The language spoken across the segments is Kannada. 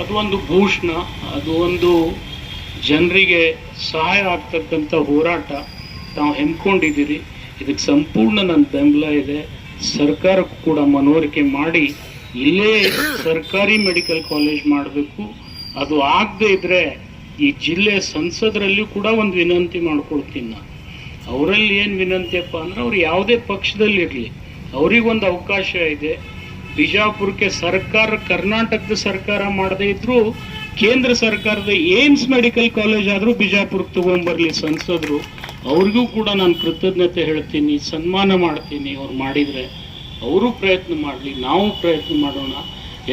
ಅದು ಒಂದು ಭೂಷಣ, ಅದು ಒಂದು ಜನರಿಗೆ ಸಹಾಯ ಆಗ್ತಕ್ಕಂಥ ಹೋರಾಟ ನಾವು ಹೆಮ್ಕೊಂಡಿದ್ದೀರಿ ಇದಕ್ಕೆ ಸಂಪೂರ್ಣ ನನ್ನ ಬೆಂಬಲ ಇದೆ. ಸರ್ಕಾರಕ್ಕೂ ಕೂಡ ಮನವರಿಕೆ ಮಾಡಿ, ಇಲ್ಲೇ ಸರ್ಕಾರಿ ಮೆಡಿಕಲ್ ಕಾಲೇಜ್ ಮಾಡಬೇಕು. ಅದು ಆಗದೆ ಇದ್ರೆ ಈ ಜಿಲ್ಲೆ ಸಂಸದರಲ್ಲಿಯೂ ಕೂಡ ಒಂದು ವಿನಂತಿ ಮಾಡ್ಕೊಳ್ತೀನಿ ನಾನು. ಅವರಲ್ಲಿ ಏನು ವಿನಂತಿಯಪ್ಪ ಅಂದ್ರೆ ಅವ್ರು ಯಾವುದೇ ಪಕ್ಷದಲ್ಲಿರಲಿ, ಅವ್ರಿಗೊಂದು ಅವಕಾಶ ಇದೆ. ಬಿಜಾಪುರಕ್ಕೆ ಸರ್ಕಾರ, ಕರ್ನಾಟಕದ ಸರ್ಕಾರ ಮಾಡದೇ ಇದ್ರು ಕೇಂದ್ರ ಸರ್ಕಾರದ ಏಮ್ಸ್ ಮೆಡಿಕಲ್ ಕಾಲೇಜ್ ಆದರೂ ಬಿಜಾಪುರಕ್ಕೆ ತಗೊಂಡ್ಬರ್ಲಿ ಸಂಸದರು. ಅವ್ರಿಗೂ ಕೂಡ ನಾನು ಕೃತಜ್ಞತೆ ಹೇಳ್ತೀನಿ, ಸನ್ಮಾನ ಮಾಡ್ತೀನಿ ಅವ್ರು ಮಾಡಿದರೆ. ಅವರು ಪ್ರಯತ್ನ ಮಾಡಲಿ, ನಾವು ಪ್ರಯತ್ನ ಮಾಡೋಣ.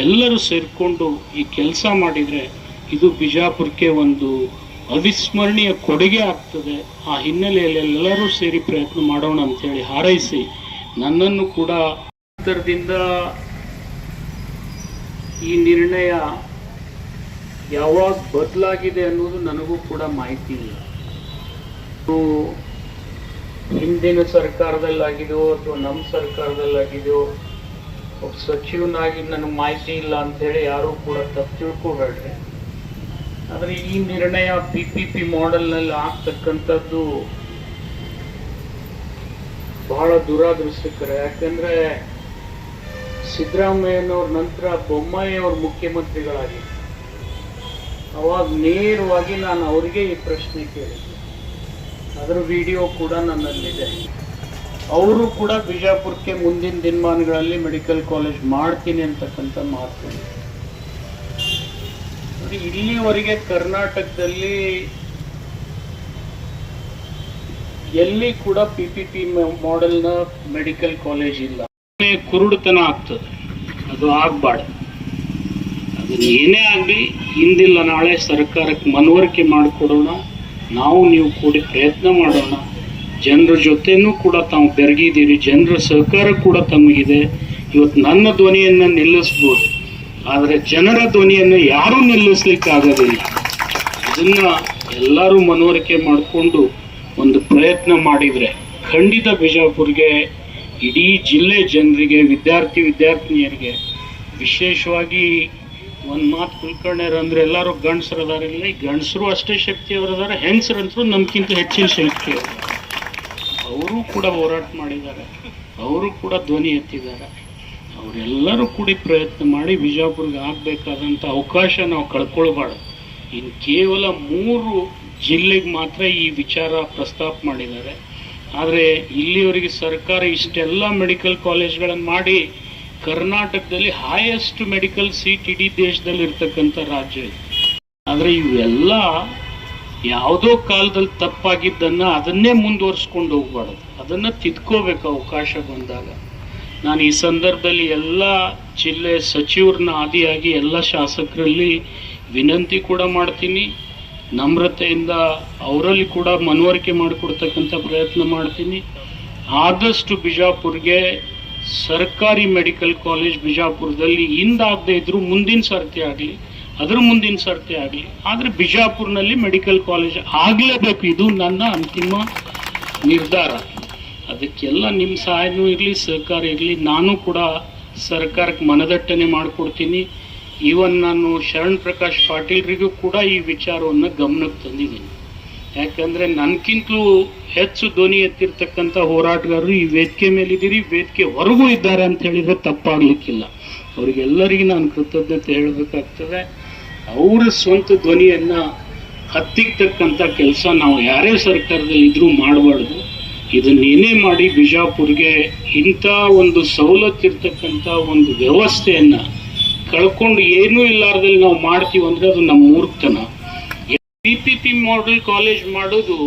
ಎಲ್ಲರೂ ಸೇರಿಕೊಂಡು ಈ ಕೆಲಸ ಮಾಡಿದರೆ ಇದು ಬಿಜಾಪುರಕ್ಕೆ ಒಂದು ಅವಿಸ್ಮರಣೀಯ ಕೊಡುಗೆ ಆಗ್ತದೆ. ಆ ಹಿನ್ನೆಲೆಯಲ್ಲಿ ಎಲ್ಲರೂ ಸೇರಿ ಪ್ರಯತ್ನ ಮಾಡೋಣ ಅಂತೇಳಿ ಹಾರೈಸಿ. ನನ್ನನ್ನು ಕೂಡ ಉತ್ತರದಿಂದ ಈ ನಿರ್ಣಯ ಯಾವಾಗ ಬದಲಾಗಿದೆ ಅನ್ನೋದು ನನಗೂ ಕೂಡ ಮಾಹಿತಿ ಇಲ್ಲ. ಹಿಂದಿನ ಸರ್ಕಾರದಲ್ಲಾಗಿದೆಯೋ ಅಥವಾ ನಮ್ಮ ಸರ್ಕಾರದಲ್ಲಾಗಿದೆಯೋ ಒಬ್ಬ ಸಚಿವನಾಗಿ ನನಗೆ ಮಾಹಿತಿ ಇಲ್ಲ ಅಂತೇಳಿ ಯಾರೂ ಕೂಡ ತಪ್ಪು ತಿಳ್ಕೊಬೇಡ್ರಿ. ಆದರೆ ಈ ನಿರ್ಣಯ ಪಿ ಪಿ ಪಿ ಮಾಡೆಲ್ನಲ್ಲಿ ಆಗ್ತಕ್ಕಂಥದ್ದು ಬಹಳ ದುರಾದೃಷ್ಟಕರ. ಯಾಕಂದ್ರೆ ಸಿದ್ದರಾಮಯ್ಯನವ್ರ ನಂತರ ಬೊಮ್ಮಾಯಿ ಅವರು ಮುಖ್ಯಮಂತ್ರಿಗಳಾಗಿದ್ದರು ಅವಾಗ ನೇರವಾಗಿ ನಾನು ಅವರಿಗೆ ಈ ಪ್ರಶ್ನೆ ಕೇಳಿದ್ದೆ. ಅದರ ವಿಡಿಯೋ ಕೂಡ ನನ್ನಲ್ಲಿದೆ. ಅವರು ಕೂಡ ಬಿಜಾಪುರಕ್ಕೆ ಮುಂದಿನ ದಿನಮಾನಗಳಲ್ಲಿ ಮೆಡಿಕಲ್ ಕಾಲೇಜ್ ಮಾಡ್ತೀನಿ ಅಂತಕ್ಕಂಥ ಮಾತು. ಇಲ್ಲಿವರೆಗೆ ಕರ್ನಾಟಕದಲ್ಲಿ ಎಲ್ಲಿ ಕೂಡ ಪಿ ಪಿ ಪಿ ಮಾಡೆಲ್ನ ಮೆಡಿಕಲ್ ಕಾಲೇಜ್ ಇಲ್ಲ. ಕುರುಡುತನ ಆಗ್ತದೆ. ಅದು ಆಗ್ಬಾರ್ದು. ಅದನ್ನ ಏನೇ ಆಗಲಿ, ಹಿಂದಿಲ್ಲ, ನಾಳೆ ಸರ್ಕಾರಕ್ಕೆ ಮನವರಿಕೆ ಮಾಡಿಕೊಡೋಣ. ನಾವು ನೀವು ಕೂಡಿ ಪ್ರಯತ್ನ ಮಾಡೋಣ. ಜನರ ಜೊತೆನೂ ಕೂಡ ತಾವು ಬೆರಗಿದ್ದೀರಿ. ಜನರ ಸಹಕಾರ ಕೂಡ ತಮಗಿದೆ. ಇವತ್ತು ನನ್ನ ಧ್ವನಿಯನ್ನು ನಿಲ್ಲಿಸ್ಬೋದು. ಆದರೆ ಜನರ ಧ್ವನಿಯನ್ನು ಯಾರೂ ನಿಲ್ಲಿಸ್ಲಿಕ್ಕೆ ಆಗೋದಿಲ್ಲ ಅದನ್ನ ಎಲ್ಲರೂ ಮನವರಿಕೆ ಮಾಡಿಕೊಂಡು ಒಂದು ಪ್ರಯತ್ನ ಮಾಡಿದರೆ ಖಂಡಿತ ಬಿಜಾಪುರ್ಗೆ ಇಡೀ ಜಿಲ್ಲೆ ಜನರಿಗೆ, ವಿದ್ಯಾರ್ಥಿ ವಿದ್ಯಾರ್ಥಿನಿಯರಿಗೆ ವಿಶೇಷವಾಗಿ ಒಂದು ಮಾತು ಕುಲ್ಕರ್ಣ್ಯರು ಅಂದರೆ ಎಲ್ಲರೂ ಗಂಡಸರು ಇಲ್ಲ, ಈ ಗಂಡಸರು ಅಷ್ಟೇ ಶಕ್ತಿಯವರು ಅದಾರ ಹೆಂಗಸರಂತರೂ ನಮ್ಗಿಂತ ಹೆಚ್ಚಿನ ಶಕ್ತಿ ಅವರು ಕೂಡ ಹೋರಾಟ ಮಾಡಿದ್ದಾರೆ, ಅವರು ಕೂಡ ಧ್ವನಿ ಎತ್ತಿದ್ದಾರೆ. ಅವರೆಲ್ಲರೂ ಕೂಡಿ ಪ್ರಯತ್ನ ಮಾಡಿ ಬಿಜಾಪುರ್ಗೆ ಆಗಬೇಕಾದಂಥ ಅವಕಾಶ ನಾವು ಕಳ್ಕೊಳ್ಬಾರ್ದು. ಇನ್ನು ಕೇವಲ ಮೂರು ಜಿಲ್ಲೆಗೆ ಮಾತ್ರ ಈ ವಿಚಾರ ಪ್ರಸ್ತಾಪ ಮಾಡಿದ್ದಾರೆ. ಆದರೆ ಇಲ್ಲಿವರೆಗೆ ಸರ್ಕಾರ ಇಷ್ಟೆಲ್ಲ ಮೆಡಿಕಲ್ ಕಾಲೇಜ್ಗಳನ್ನು ಮಾಡಿ ಕರ್ನಾಟಕದಲ್ಲಿ ಹೈಯೆಸ್ಟ್ ಮೆಡಿಕಲ್ ಸೀಟ್ ಇಡೀ ದೇಶದಲ್ಲಿ ಇರ್ತಕ್ಕಂಥ ರಾಜ್ಯ ಇದೆ. ಆದರೆ ಇವೆಲ್ಲ ಯಾವುದೋ ಕಾಲದಲ್ಲಿ ತಪ್ಪಾಗಿದ್ದನ್ನು ಅದನ್ನೇ ಮುಂದುವರಿಸ್ಕೊಂಡು ಹೋಗ್ಬಾರ್ದು. ಅದನ್ನು ತಿದ್ಕೋಬೇಕು ಅವಕಾಶ ಬಂದಾಗ. ನಾನು ಈ ಸಂದರ್ಭದಲ್ಲಿ ಎಲ್ಲ ಜಿಲ್ಲೆ ಸಚಿವರನ್ನ ಆದಿಯಾಗಿ ಎಲ್ಲ ಶಾಸಕರಲ್ಲಿ ವಿನಂತಿ ಕೂಡ ಮಾಡ್ತೀನಿ. ನಮ್ರತೆಯಿಂದ ಅವರಲ್ಲಿ ಕೂಡ ಮನವರಿಕೆ ಮಾಡಿಕೊಡ್ತಕ್ಕಂಥ ಪ್ರಯತ್ನ ಮಾಡ್ತೀನಿ. ಆದಷ್ಟು ಬಿಜಾಪುರ್ಗೆ ಸರ್ಕಾರಿ ಮೆಡಿಕಲ್ ಕಾಲೇಜ್ ಬಿಜಾಪುರದಲ್ಲಿ ಹಿಂದಾಗದೇ ಇದ್ರು ಮುಂದಿನ ಸರ್ತಿ ಆಗಲಿ, ಅದ್ರ ಮುಂದಿನ ಸರ್ತಿ ಆಗಲಿ, ಆದರೆ ಬಿಜಾಪುರ್ನಲ್ಲಿ ಮೆಡಿಕಲ್ ಕಾಲೇಜ್ ಆಗಲೇಬೇಕು. ಇದು ನನ್ನ ಅಂತಿಮ ನಿರ್ಧಾರ. ಅದಕ್ಕೆಲ್ಲ ನಿಮ್ಮ ಸಹಾಯನೂ ಇರಲಿ, ಸಹಕಾರ ಇರಲಿ. ನಾನು ಕೂಡ ಸರ್ಕಾರಕ್ಕೆ ಮನದಟ್ಟಣೆ ಮಾಡಿಕೊಡ್ತೀನಿ. ಈವನ್ ನಾನು ಶರಣ್ ಪ್ರಕಾಶ್ ಪಾಟೀಲ್ರಿಗೂ ಕೂಡ ಈ ವಿಚಾರವನ್ನು ಗಮನಕ್ಕೆ ತಂದಿದ್ದೀನಿ. ಯಾಕಂದ್ರೆ ನನಗಿಂತಲೂ ಹೆಚ್ಚು ಧ್ವನಿ ಎತ್ತಿರ್ತಕ್ಕಂಥ ಹೋರಾಟಗಾರರು ಈ ವೇದಿಕೆ ಮೇಲಿದ್ದೀರಿ, ವೇದಿಕೆ ಹೊರಗೂ ಇದ್ದಾರೆ ಅಂತ ಹೇಳಿದ್ರೆ ತಪ್ಪಾಗ್ಲಿಕ್ಕಿಲ್ಲ. ಅವರಿಗೆಲ್ಲರಿಗೂ ನಾನು ಕೃತಜ್ಞತೆ ಹೇಳಬೇಕಾಗ್ತದೆ. ಅವರ ಸ್ವಂತ ಧ್ವನಿಯನ್ನ ಹತ್ತಿಕ್ತಕ್ಕಂಥ ಕೆಲಸ ನಾವು ಯಾರೇ ಸರ್ಕಾರದಲ್ಲಿ ಇದ್ರೂ ಮಾಡಬಾರ್ದು. ಇದನ್ನೇನೇ ಮಾಡಿ ಬಿಜಾಪುರ್ಗೆ ಇಂಥ ಒಂದು ಸವಲತ್ತಿರ್ತಕ್ಕಂಥ ಒಂದು ವ್ಯವಸ್ಥೆಯನ್ನ ಕಳ್ಕೊಂಡು ಏನೂ ಇಲ್ಲಾರ್ದಲ್ಲಿ ನಾವು ಮಾಡ್ತೀವಿ ಅಂದ್ರೆ ಅದು ನಮ್ಮ ಮೂರ್ಖತನ. P P P model college ಮಾಡೋದು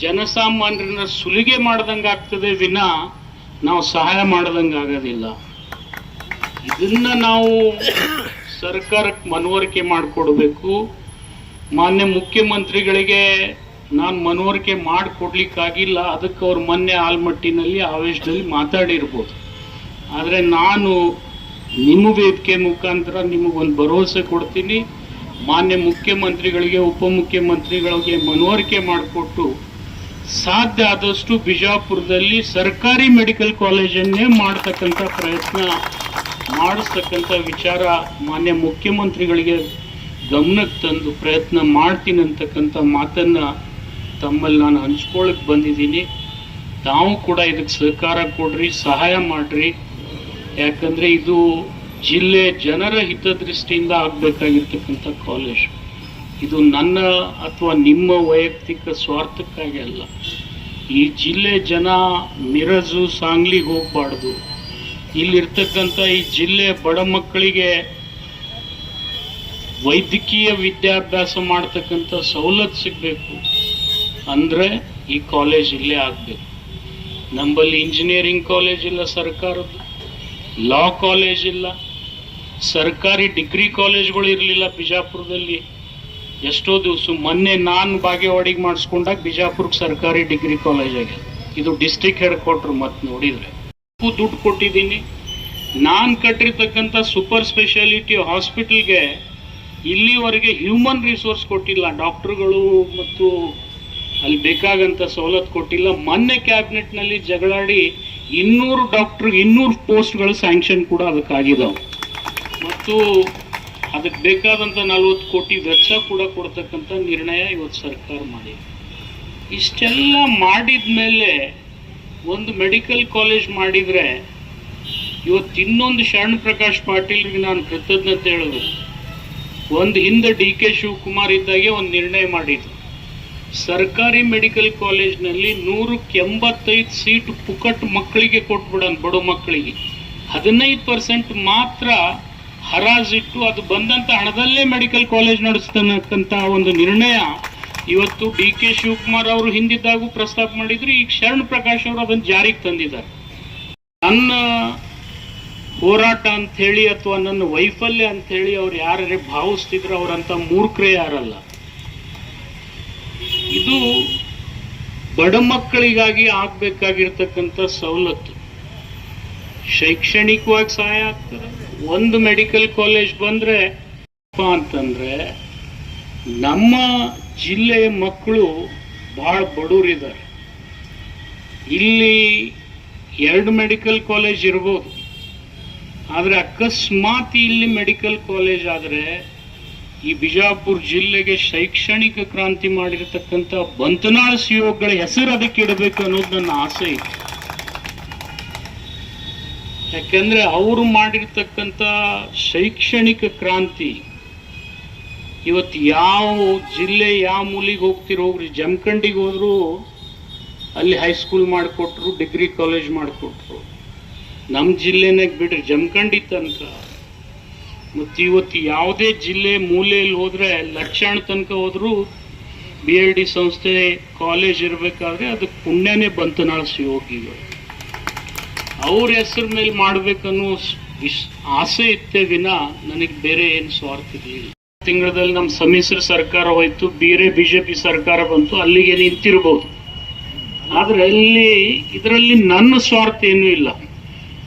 ಜನಸಾಮಾನ್ಯರನ್ನ ಸುಲಿಗೆ ಮಾಡ್ದಂಗೆ ಆಗ್ತದೆ ವಿನ ನಾವು ಸಹಾಯ ಮಾಡ್ದಂಗೆ ಆಗೋದಿಲ್ಲ. ಇದನ್ನ ನಾವು ಸರ್ಕಾರಕ್ಕೆ ಮನವರಿಕೆ ಮಾಡಿಕೊಡ್ಬೇಕು. ಮಾನ್ಯ ಮುಖ್ಯಮಂತ್ರಿಗಳಿಗೆ ನಾನು ಮನವರಿಕೆ ಮಾಡಿಕೊಡ್ಲಿಕ್ಕಾಗಿಲ್ಲ. ಅದಕ್ಕೆ ಅವ್ರು ಮೊನ್ನೆ ಆಲ್ಮಟ್ಟಿನಲ್ಲಿ ಆವೇಶದಲ್ಲಿ ಮಾತಾಡಿರ್ಬೋದು. ಆದರೆ ನಾನು ನಿಮ್ಮ ವೇದಿಕೆ ಮುಖಾಂತರ ನಿಮಗೊಂದು ಭರವಸೆ ಕೊಡ್ತೀನಿ. ಮಾನ್ಯ ಮುಖ್ಯಮಂತ್ರಿಗಳಿಗೆ, ಉಪಮುಖ್ಯಮಂತ್ರಿಗಳಿಗೆ ಮನವರಿಕೆ ಮಾಡಿಕೊಟ್ಟು ಸಾಧ್ಯ ಆದಷ್ಟು ಬಿಜಾಪುರದಲ್ಲಿ ಸರ್ಕಾರಿ ಮೆಡಿಕಲ್ ಕಾಲೇಜನ್ನೇ ಮಾಡ್ತಕ್ಕಂಥ ಪ್ರಯತ್ನ, ಮಾಡಿಸ್ತಕ್ಕಂಥ ವಿಚಾರ ಮಾನ್ಯ ಮುಖ್ಯಮಂತ್ರಿಗಳಿಗೆ ಗಮನಕ್ಕೆ ತಂದು ಪ್ರಯತ್ನ ಮಾಡ್ತೀನಿ ಅಂತಕ್ಕಂಥ ಮಾತನ್ನು ತಮ್ಮಲ್ಲಿ ನಾನು ಹಂಚ್ಕೊಳ್ಳಕ್ಕೆ ಬಂದಿದ್ದೀನಿ. ತಾವು ಕೂಡ ಇದಕ್ಕೆ ಸಹಕಾರ ಕೊಡ್ರಿ, ಸಹಾಯ ಮಾಡ್ರಿ. ಯಾಕಂದ್ರೆ ಇದು ಜಿಲ್ಲೆ ಜನರ ಹಿತದೃಷ್ಟಿಯಿಂದ ಆಗಬೇಕಾಗಿರ್ತಕ್ಕಂಥ ಕಾಲೇಜ್ ಇದು ನನ್ನ ಅಥವಾ ನಿಮ್ಮ ವೈಯಕ್ತಿಕ ಸ್ವಾರ್ಥಕ್ಕಾಗಿ ಅಲ್ಲ. ಈ ಜಿಲ್ಲೆ ಜನ ಮಿರಜು ಸಾಂಗ್ಲಿಗೆ ಹೋಗಬಾರ್ದು. ಇಲ್ಲಿರ್ತಕ್ಕಂಥ ಈ ಜಿಲ್ಲೆ ಬಡ ಮಕ್ಕಳಿಗೆ ವೈದ್ಯಕೀಯ ವಿದ್ಯಾಭ್ಯಾಸ ಮಾಡ್ತಕ್ಕಂಥ ಸವಲತ್ತು ಸಿಗಬೇಕು ಅಂದರೆ ಈ ಕಾಲೇಜ್ ಇಲ್ಲೇ ಆಗಬೇಕು. ನಮ್ಮಲ್ಲಿ ಇಂಜಿನಿಯರಿಂಗ್ ಕಾಲೇಜ್ ಇಲ್ಲ ಸರ್ಕಾರದ್ದು. ಲಾ ಕಾಲೇಜ್ ಇಲ್ಲ, ಸರ್ಕಾರಿ ಡಿಗ್ರಿ ಕಾಲೇಜ್ಗಳು ಇರಲಿಲ್ಲ ಬಿಜಾಪುರದಲ್ಲಿ. ಎಷ್ಟೋ ದಿವಸ ಮೊನ್ನೆ ನಾನು ಬಾಗೇವಾಡಿಗೆ ಮಾಡಿಸ್ಕೊಂಡಾಗ ಬಿಜಾಪುರಕ್ಕೆ ಸರ್ಕಾರಿ ಡಿಗ್ರಿ ಕಾಲೇಜ್ ಆಗಿದೆ ಇದು ಡಿಸ್ಟಿಕ್ ಹೆಡ್ ಕ್ವಾರ್ಟರ್ ಮತ್ತೆ ನೋಡಿದರೆ ದುಡ್ಡು ಕೊಟ್ಟಿದ್ದೀನಿ. ನಾನು ಕಟ್ಟಿರ್ತಕ್ಕಂಥ ಸೂಪರ್ ಸ್ಪೆಷಾಲಿಟಿ ಹಾಸ್ಪಿಟಲ್ಗೆ ಇಲ್ಲಿವರೆಗೆ ಹ್ಯೂಮನ್ ರಿಸೋರ್ಸ್ ಕೊಟ್ಟಿಲ್ಲ. ಡಾಕ್ಟ್ರುಗಳು ಮತ್ತು ಅಲ್ಲಿ ಬೇಕಾಗಂತ ಸವಲತ್ತು ಕೊಟ್ಟಿಲ್ಲ. ಮೊನ್ನೆ ಕ್ಯಾಬಿನೆಟ್ನಲ್ಲಿ ಜಗಳಾಡಿ ಇನ್ನೂರು ಡಾಕ್ಟರ್, ಇನ್ನೂರು ಪೋಸ್ಟ್ಗಳು ಸ್ಯಾಂಕ್ಷನ್ ಕೂಡ ಅದಕ್ಕಾಗಿದ್ದಾವೆ ಮತ್ತು ಅದಕ್ಕೆ ಬೇಕಾದಂಥ ನಲ್ವತ್ತು ಕೋಟಿ ವೆಚ್ಚ ಕೂಡ ಕೊಡ್ತಕ್ಕಂಥ ನಿರ್ಣಯ ಇವತ್ತು ಸರ್ಕಾರ ಮಾಡಿದೆ. ಇಷ್ಟೆಲ್ಲ ಮಾಡಿದ ಮೇಲೆ ಒಂದು ಮೆಡಿಕಲ್ ಕಾಲೇಜ್ ಮಾಡಿದರೆ ಇವತ್ತು ಇನ್ನೊಂದು ಶರಣ್ ಪ್ರಕಾಶ್ ಪಾಟೀಲ್ರಿಗೆ ನಾನು ಕೃತಜ್ಞತೆ ಹೇಳೋದು. ಒಂದು ಹಿಂದೆ ಡಿ ಕೆ ಶಿವಕುಮಾರ್ ಇದ್ದಾಗೆ ಒಂದು ನಿರ್ಣಯ ಮಾಡಿದ್ರು. ಸರ್ಕಾರಿ ಮೆಡಿಕಲ್ ಕಾಲೇಜ್ನಲ್ಲಿ ನೂರಕ್ಕೆ ಎಂಬತ್ತೈದು ಸೀಟ್ ಪುಕಟ್ ಮಕ್ಕಳಿಗೆ ಕೊಟ್ಬಿಡೋಣ, ಬಡ ಮಕ್ಕಳಿಗೆ. ಹದಿನೈದು ಪರ್ಸೆಂಟ್ ಮಾತ್ರ ಹರಾಜಿಟ್ಟು ಅದು ಬಂದಂತ ಹಣದಲ್ಲೇ ಮೆಡಿಕಲ್ ಕಾಲೇಜ್ ನಡೆಸ್ತಕ್ಕಂಥ ಒಂದು ನಿರ್ಣಯ. ಇವತ್ತು ಡಿ ಕೆ ಶಿವಕುಮಾರ್ ಅವರು ಹಿಂದಿದ್ದಾಗೂ ಪ್ರಸ್ತಾಪ ಮಾಡಿದ್ರು, ಈಗ ಶರಣ್ ಪ್ರಕಾಶ್ ಅವರು ಅದನ್ನು ಜಾರಿಗೆ ತಂದಿದ್ದಾರೆ. ನನ್ನ ಹೋರಾಟ ಅಂತ ಹೇಳಿ ಅಥವಾ ನನ್ನ ವೈಫಲ್ಯ ಅಂತ ಹೇಳಿ ಅವ್ರು ಯಾರೇ ಭಾವಿಸ್ತಿದ್ರು ಅವರಂತ ಮೂರ್ಖರೇ ಯಾರಲ್ಲ. ಇದು ಬಡ ಮಕ್ಕಳಿಗಾಗಿ ಆಗ್ಬೇಕಾಗಿರ್ತಕ್ಕಂಥ ಸವಲತ್ತು. ಶೈಕ್ಷಣಿಕವಾಗಿ ಸಹಾಯ ಆಗ್ತದೆ. ಒಂದು ಮೆಡಿಕಲ್ ಕಾಲೇಜ್ ಬಂದ್ರೆ ಅಂತಂದರೆ ನಮ್ಮ ಜಿಲ್ಲೆಯ ಮಕ್ಕಳು ಬಹಳ ಬಡವರಿದ್ದಾರೆ. ಇಲ್ಲಿ ಎರಡು ಮೆಡಿಕಲ್ ಕಾಲೇಜ್ ಇರ್ಬೋದು. ಆದರೆ ಅಕಸ್ಮಾತ್ ಇಲ್ಲಿ ಮೆಡಿಕಲ್ ಕಾಲೇಜ್ ಆದರೆ ಈ ಬಿಜಾಪುರ ಜಿಲ್ಲೆಗೆ ಶೈಕ್ಷಣಿಕ ಕ್ರಾಂತಿ ಮಾಡಿರತಕ್ಕಂಥ ಬಂತನಾಳ ಸಿಯೋಗಳ ಹೆಸರು ಅದಕ್ಕೆ ಇಡಬೇಕು ಅನ್ನೋದು ನನ್ನ ಆಸೆ ಇತ್ತು ಯಾಕೆಂದ್ರೆ ಅವರು ಮಾಡಿರ್ತಕ್ಕಂಥ ಶೈಕ್ಷಣಿಕ ಕ್ರಾಂತಿ ಇವತ್ತು ಯಾವ ಜಿಲ್ಲೆ, ಯಾವ ಮೂಲಿಗೆ ಹೋಗ್ತಿರೋ ಹೋಗ್ರಿ ಜಮಖಂಡಿಗೆ ಹೋದ್ರು, ಅಲ್ಲಿ ಹೈಸ್ಕೂಲ್ ಮಾಡಿಕೊಟ್ರು ಡಿಗ್ರಿ ಕಾಲೇಜ್ ಮಾಡಿಕೊಟ್ರು. ನಮ್ಮ ಜಿಲ್ಲೆನಾಗ ಬಿಡ್ರಿ ಜಮಖಂಡಿ ತನಕ ಮತ್ತು ಇವತ್ತು ಯಾವುದೇ ಜಿಲ್ಲೆ ಮೂಲೆಯಲ್ಲಿ ಹೋದರೆ ಲಕ್ಷಾಣ ತನಕ ಹೋದರೂ ಬಿ ಎಲ್ ಡಿ ಸಂಸ್ಥೆ ಕಾಲೇಜ್ ಇರಬೇಕಾದ್ರೆ ಅದಕ್ಕೆ ಪುಣ್ಯನೇ ಬಂತು ನಾಳೆ ಯೋಗಿಗಳು ಅವ್ರ ಹೆಸರು ಮೇಲೆ ಮಾಡಬೇಕನ್ನೋ ವಿಶ್ ಆಸೆ ಇತ್ತೇ ವಿನ ನನಗೆ ಬೇರೆ ಏನು ಸ್ವಾರ್ಥ ಇರಲಿಲ್ಲ. ತಿಂಗಳಲ್ಲಿ ನಮ್ಮ ಸಮ್ಮಿಶ್ರ ಸರ್ಕಾರ ಹೋಯ್ತು, ಬೇರೆ ಬಿಜೆಪಿ ಸರ್ಕಾರ ಬಂತು, ಅಲ್ಲಿಗೆ ನಿಂತಿರ್ಬೋದು. ಆದರೆ ಅಲ್ಲಿ ಇದರಲ್ಲಿ ನನ್ನ ಸ್ವಾರ್ಥ ಏನೂ ಇಲ್ಲ.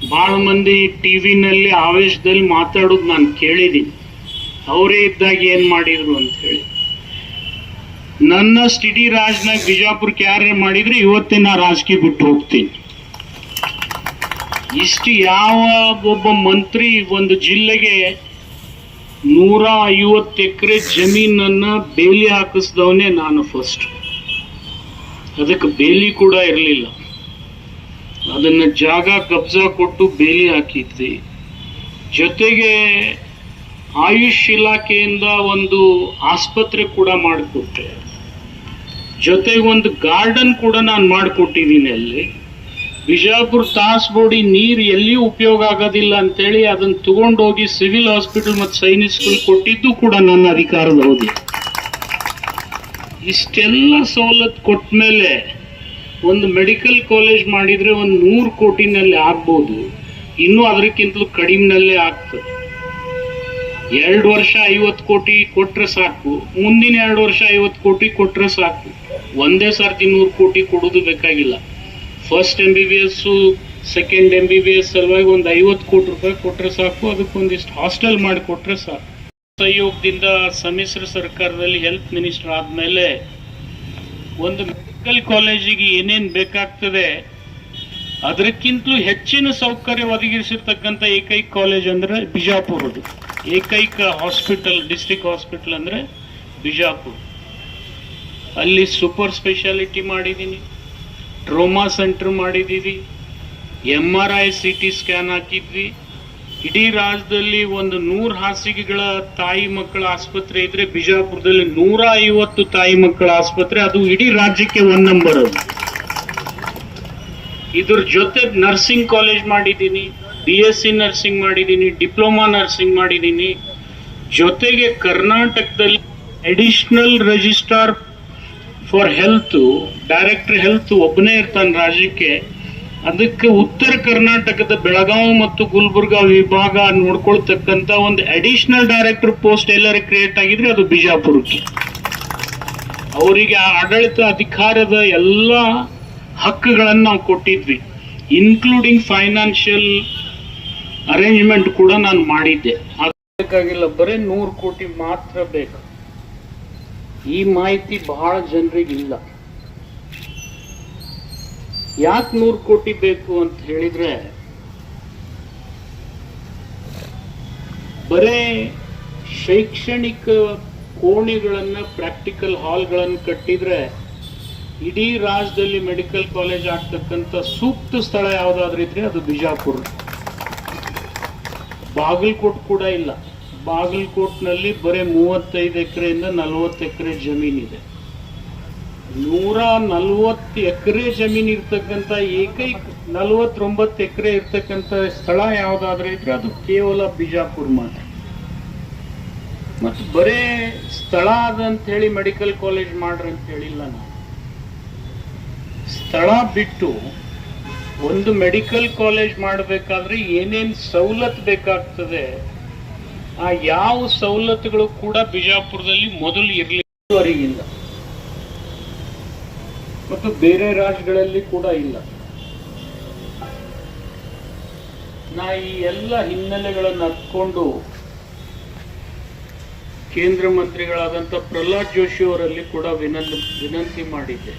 ಬಹಳ ಮಂದಿ ಟಿವಿನಲ್ಲಿ ಆವೇಶದಲ್ಲಿ ಮಾತಾಡೋದು ನಾನು ಕೇಳಿದ್ದೀನಿ ಅವರೇ ಇದ್ದಾಗ ಏನು ಮಾಡಿದ್ರು ಅಂತ ಹೇಳಿ. ನನ್ನ ಇಡೀ ರಾಜ್ನಾಗ ಬಿಜಾಪುರಕ್ಕೆ ಮಾಡಿದ್ರೆ ಇವತ್ತೇ ನಾ ರಾಜಕೀಯ ಬಿಟ್ಟು ಹೋಗ್ತೀನಿ. ಇಷ್ಟು ಯಾವ ಒಬ್ಬ ಮಂತ್ರಿ ಒಂದು ಜಿಲ್ಲೆಗೆ ನೂರ ಐವತ್ತು ಎಕರೆ ಜಮೀನನ್ನ ಬೇಲಿ ಹಾಕಿಸ್ದವನೇ ನಾನು ಫಸ್ಟ್ ಅದಕ್ಕೆ ಬೇಲಿ ಕೂಡ ಇರಲಿಲ್ಲ. ಅದನ್ನ ಜಾಗ ಕಬ್ಜಾ ಕೊಟ್ಟು ಬೇಲಿ ಹಾಕಿದ್ವಿ. ಜೊತೆಗೆ ಆಯುಷ್ ಇಲಾಖೆಯಿಂದ ಒಂದು ಆಸ್ಪತ್ರೆ ಕೂಡ ಮಾಡಿಕೊಟ್ಟೆ ಜೊತೆಗೆ ಒಂದು ಗಾರ್ಡನ್ ಕೂಡ ನಾನು ಮಾಡಿಕೊಟ್ಟಿದ್ದೀನಿ ಅಲ್ಲಿ. ಬಿಜಾಪುರ ತಾಸ್ಬೋಡಿ ನೀರು ಎಲ್ಲಿ ಉಪಯೋಗ ಆಗೋದಿಲ್ಲ ಅಂತೇಳಿ ಅದನ್ನ ತಗೊಂಡೋಗಿ ಸಿವಿಲ್ ಹಾಸ್ಪಿಟಲ್ ಮತ್ತು ಸೈನಿಕ್ ಕೊಟ್ಟಿದ್ದು ಕೂಡ ನನ್ನ ಅಧಿಕಾರದ ಅವಧಿ ಇಷ್ಟೆಲ್ಲ ಸವಲತ್ತು ಕೊಟ್ಟ ಮೇಲೆ ಒಂದು ಮೆಡಿಕಲ್ ಕಾಲೇಜ್ ಮಾಡಿದ್ರೆ ಒಂದು ನೂರು ಕೋಟಿನಲ್ಲಿ ಆಗ್ಬೋದು. ಇನ್ನೂ ಅದಕ್ಕಿಂತಲೂ ಕಡಿಮೆನಲ್ಲೇ ಆಗ್ತದೆ. ಎರಡು ವರ್ಷ ಐವತ್ತು ಕೋಟಿ ಕೊಟ್ರೆ ಸಾಕು. ಮುಂದಿನ ಎರಡು ವರ್ಷ ಐವತ್ತು ಕೋಟಿ ಕೊಟ್ರೆ ಸಾಕು. ಒಂದೇ ಸರ್ತಿ ನೂರು ಕೋಟಿ ಕೊಡೋದು ಬೇಕಾಗಿಲ್ಲ. First M B B S second M B B S ಸಲುವಾಗಿ ಒಂದು ಐವತ್ತು ಕೋಟಿ ರೂಪಾಯಿ ಕೊಟ್ರೆ ಸಾಕು. ಅದಕ್ಕೊಂದಿಷ್ಟು ಹಾಸ್ಟೆಲ್ ಮಾಡಿ ಕೊಟ್ರೆ ಸಾಕು. ಸಹಯೋಗದಿಂದ ಸಮ್ಮಿಶ್ರ ಸರ್ಕಾರದಲ್ಲಿ ಹೆಲ್ತ್ ಮಿನಿಸ್ಟರ್ ಆದಮೇಲೆ ಒಂದು ಮೆಡಿಕಲ್ ಕಾಲೇಜಿಗೆ ಏನೇನು ಬೇಕಾಗ್ತದೆ, ಅದಕ್ಕಿಂತಲೂ ಹೆಚ್ಚಿನ ಸೌಕರ್ಯ ಒದಗಿಸಿರ್ತಕ್ಕಂಥ ಏಕೈಕ ಕಾಲೇಜ್ ಅಂದ್ರೆ ಬಿಜಾಪುರದು ಏಕೈಕ ಹಾಸ್ಪಿಟಲ್ ಡಿಸ್ಟಿಕ್ ಹಾಸ್ಪಿಟಲ್ ಅಂದರೆ ಬಿಜಾಪುರ. ಅಲ್ಲಿ ಸೂಪರ್ ಸ್ಪೆಷಾಲಿಟಿ ಮಾಡಿದ್ದೀನಿ. ಟ್ರೋಮಾ ಸೆಂಟರ್ ಮಾಡಿದ್ದೀವಿ. M R I C T scan ಹಾಕಿದ್ವಿ. ಇಡೀ ರಾಜ್ಯದಲ್ಲಿ ಒಂದು ನೂರು ಹಾಸಿಗೆಗಳ ತಾಯಿ ಮಕ್ಕಳ ಆಸ್ಪತ್ರೆ ಇದ್ರೆ ಬಿಜಾಪುರದಲ್ಲಿ ನೂರ ಐವತ್ತು ತಾಯಿ ಮಕ್ಕಳ ಆಸ್ಪತ್ರೆ, ಅದು ಇಡೀ ರಾಜ್ಯಕ್ಕೆ ಒನ್ ನಂಬರ್ ಅದು. ಇದ್ರ ಜೊತೆ ನರ್ಸಿಂಗ್ ಕಾಲೇಜ್ ಮಾಡಿದ್ದೀನಿ ಬಿ ಎಸ್ ಸಿ ನರ್ಸಿಂಗ್ ಮಾಡಿದ್ದೀನಿ ಡಿಪ್ಲೊಮಾ ನರ್ಸಿಂಗ್ ಮಾಡಿದ್ದೀನಿ. ಜೊತೆಗೆ ಕರ್ನಾಟಕದಲ್ಲಿ additional registrar for health director health ಒಬ್ಬನೇ ಇರ್ತಾನೆ ರಾಜ್ಯಕ್ಕೆ. ಅದಕ್ಕೆ ಉತ್ತರ ಕರ್ನಾಟಕದ ಬೆಳಗಾವಿ ಮತ್ತು ಗುಲ್ಬರ್ಗಾ ವಿಭಾಗ ನೋಡ್ಕೊಳ್ತಕ್ಕಂತ ಒಂದು ಅಡಿಷನಲ್ ಡೈರೆಕ್ಟರ್ ಪೋಸ್ಟ್ ಎಲ್ಲರೂ ಕ್ರಿಯೇಟ್ ಆಗಿದ್ರೆ ಅದು ಬಿಜಾಪುರಕ್ಕೆ. ಅವರಿಗೆ ಆ ಆಡಳಿತ ಅಧಿಕಾರದ ಎಲ್ಲ ಹಕ್ಕುಗಳನ್ನು ನಾವು ಕೊಟ್ಟಿದ್ವಿ ಇನ್ಕ್ಲೂಡಿಂಗ್ ಫೈನಾನ್ಷಿಯಲ್ ಅರೇಂಜ್ಮೆಂಟ್ ಕೂಡ ನಾನು ಮಾಡಿದ್ದೆ. ಅದಕ್ಕಾಗಿಲ್ಲ, ಬರೀ ನೂರು ಕೋಟಿ ಮಾತ್ರ ಬೇಕು. ಈ ಮಾಹಿತಿ ಬಹಳ ಜನರಿಗಿಲ್ಲ. ಯಾಕೆ ನೂರು ಕೋಟಿ ಬೇಕು ಅಂತ ಹೇಳಿದ್ರೆ, ಬರೇ ಶೈಕ್ಷಣಿಕ ಕೋಣೆಗಳನ್ನ ಪ್ರಾಕ್ಟಿಕಲ್ ಹಾಲ್ಗಳನ್ನು ಕಟ್ಟಿದ್ರೆ, ಇಡೀ ರಾಜ್ಯದಲ್ಲಿ ಮೆಡಿಕಲ್ ಕಾಲೇಜ್ ಆಗ್ತಕ್ಕಂಥ ಸೂಕ್ತ ಸ್ಥಳ ಯಾವುದಾದ್ರೂ ಇದ್ರೆ ಅದು ಬಿಜಾಪುರ. ಬಾಗಲಕೋಟ್ ಕೂಡ ಇಲ್ಲ. ಬಾಗಲಕೋಟ್ನಲ್ಲಿ ಬರೀ ಮೂವತ್ತೈದು ಎಕರೆಯಿಂದ ನಲವತ್ತು ಎಕರೆ ಜಮೀನಿದೆ. ನೂರ ನಲ್ವತ್ತು ಎಕರೆ ಜಮೀನು ಇರ್ತಕ್ಕಂಥ ಏಕೈಕ ನಲವತ್ತೊಂಬತ್ತು ಎಕರೆ ಇರ್ತಕ್ಕಂಥ ಸ್ಥಳ ಯಾವ್ದಾದ್ರೆ ಇದ್ರೆ ಅದು ಕೇವಲ ಬಿಜಾಪುರ್ ಮಾತ್ರ. ಮತ್ತು ಬರೇ ಸ್ಥಳ ಅದಂತ ಹೇಳಿ ಮೆಡಿಕಲ್ ಕಾಲೇಜ್ ಮಾಡ್ರಿ ಅಂತ ಹೇಳಿಲ್ಲ ನಾವು ಸ್ಥಳ ಬಿಟ್ಟು ಒಂದು ಮೆಡಿಕಲ್ ಕಾಲೇಜ್ ಮಾಡಬೇಕಾದ್ರೆ ಏನೇನ್ ಸವಲತ್ತು ಬೇಕಾಗ್ತದೆ, ಆ ಯಾವ ಸವಲತ್ತುಗಳು ಕೂಡ ಬಿಜಾಪುರದಲ್ಲಿ ಮೊದಲು ಇರಲಿಲ್ಲ ಮತ್ತು ಬೇರೆ ರಾಜ್ಯಗಳಲ್ಲಿ ಕೂಡ ಇಲ್ಲ. ನಾ ಈ ಎಲ್ಲ ಹಿನ್ನೆಲೆಗಳನ್ನು ಹತ್ಕೊಂಡು ಕೇಂದ್ರ ಮಂತ್ರಿಗಳಾದಂಥ ಪ್ರಹ್ಲಾದ್ ಜೋಶಿ ಅವರಲ್ಲಿ ಕೂಡ ವಿನಂತಿ ವಿನಂತಿ ಮಾಡಿದ್ದೆ.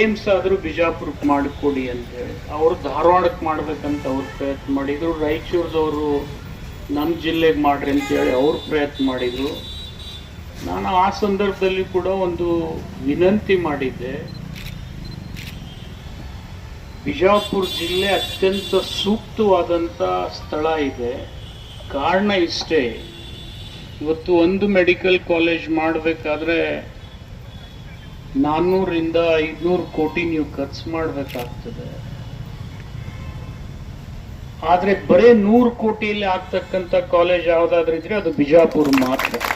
ಏಮ್ಸ್ ಆದರೂ ಬಿಜಾಪುರಕ್ಕೆ ಮಾಡಿಕೊಡಿ ಅಂತ ಹೇಳಿ. ಅವರು ಧಾರವಾಡಕ್ಕೆ ಮಾಡ್ಬೇಕಂತ ಅವ್ರು ಪ್ರಯತ್ನ ಮಾಡಿದರು. ರಾಯಚೂರದವರು ನಮ್ಮ ಜಿಲ್ಲೆಗೆ ಮಾಡ್ರಿ ಅಂತ ಹೇಳಿ ಅವ್ರು ಪ್ರಯತ್ನ ಮಾಡಿದ್ರು. ನಾನು ಆ ಸಂದರ್ಭದಲ್ಲಿ ಕೂಡ ಒಂದು ವಿನಂತಿ ಮಾಡಿದ್ದೆ. ಬಿಜಾಪುರ ಜಿಲ್ಲೆ ಅತ್ಯಂತ ಸೂಕ್ತವಾದಂಥ ಸ್ಥಳ ಇದೆ. ಕಾರಣ ಇಷ್ಟೇ. ಇವತ್ತು ಒಂದು ಮೆಡಿಕಲ್ ಕಾಲೇಜ್ ಮಾಡಬೇಕಾದ್ರೆ ನಾನ್ನೂರಿಂದ ಐದುನೂರು ಕೋಟಿ ನೀವು ಖರ್ಚು ಮಾಡಬೇಕಾಗ್ತದೆ. ಆದರೆ ಬರೇ ನೂರು ಕೋಟಿಯಲ್ಲಿ ಆಗ್ತಕ್ಕಂಥ ಕಾಲೇಜ್ ಯಾವುದಾದ್ರೂ ಇದ್ರೆ ಅದು ಬಿಜಾಪುರ ಮಾತ್ರ.